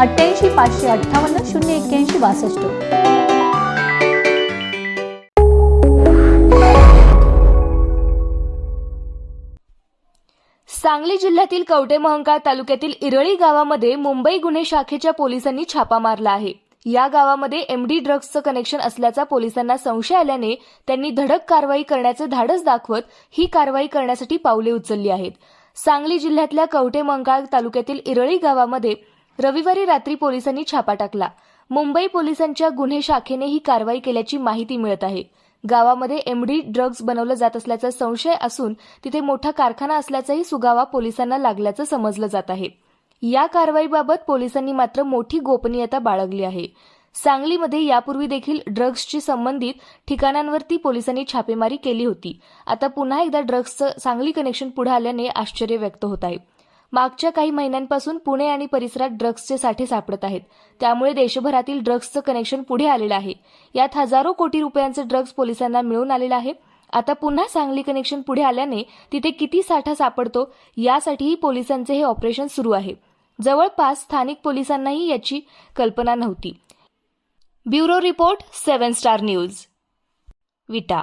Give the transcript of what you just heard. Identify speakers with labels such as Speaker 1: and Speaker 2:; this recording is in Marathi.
Speaker 1: अठ्ठ्याऐंशी पाचशे अठ्ठावन्न शून्य एक्क्याऐंशी बासष्ट.
Speaker 2: सांगली जिल्ह्यातील कवठे महंकाळ तालुक्यातील इरळी गावामध्ये मुंबई गुन्हे शाखेच्या पोलिसांनी छापा मारला आहे. या गावामध्ये एमडी ड्रग्जचं कनेक्शन असल्याचा पोलिसांना संशय आल्याने त्यांनी धडक कारवाई करण्याचे धाडस दाखवत ही कारवाई करण्यासाठी पावले उचलली आहेत. सांगली जिल्ह्यातल्या कवटेमहंकाळ तालुक्यातील इरळी गावामध्ये रविवारी रात्री पोलिसांनी छापा टाकला. मुंबई पोलिसांच्या गुन्हे शाखेने ही कारवाई केल्याची माहिती मिळत आहे. गावामध्ये एमडी ड्रग्ज बनवलं जात असल्याचा संशय असून तिथे मोठा कारखाना असल्याचाही सुगावा पोलिसांना लागल्याचं समजलं जात आहे. या कारवाईबाबत पोलिसांनी मात्र मोठी गोपनीयता बाळगली आहे. सांगलीमध्ये यापूर्वी देखील ड्रग्जशी संबंधित ठिकाणांवरती पोलिसांनी छापेमारी केली होती. आता पुन्हा एकदा ड्रग्जचं सांगली कनेक्शन पुढे आल्याने आश्चर्य व्यक्त होत आहे. मागच्या काही महिन्यांपासून पुणे आणि परिसरात ड्रग्सचे साठे सापडत आहेत. त्यामुळे देशभरातील ड्रग्सचं कनेक्शन पुढे आलेलं आहे. यात हजारो कोटी रुपयांचे ड्रग्स पोलिसांना मिळून आलेलं आहे. आता पुन्हा सांगली कनेक्शन पुढे आल्याने तिथे किती साठा सापडतो यासाठीही पोलिसांचे हे ऑपरेशन सुरू आहे. जवळपास स्थानिक पोलिसांनाही याची कल्पना नव्हती. Bureau report seven star news. Vita